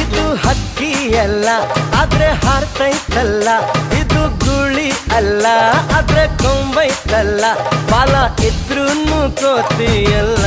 ಇದು ಹಕ್ಕಿ ಅಲ್ಲ ಆದ್ರೆ ಹಾರ್ತೈತಲ್ಲ. ಇದು ಗುಳಿ ಅಲ್ಲ ಆದ್ರೆ ಕೊಂಬೈತಲ್ಲ. ಬಾಲ ಇದ್ರೂ ಕೋತಿಯಲ್ಲ.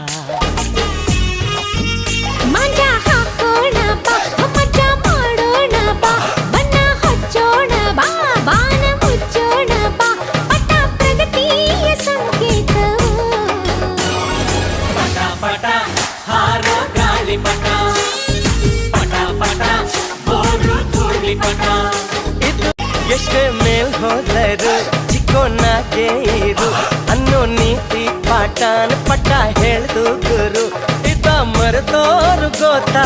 ಧೂಳಿ ಪಟ ಇದು ಎಷ್ಟೇ ಮೇಲ್ ಹೋದರು ಚಿಕ್ಕೋನಾಗೆ ಇರು ಅನ್ನೋ ನೀತಿ ಪಾಠನ ಪಟ್ಟ ಹೇಳ್ದು ಗುರು ಇದ ಮರೆತೋರು ಗೊತ್ತಾ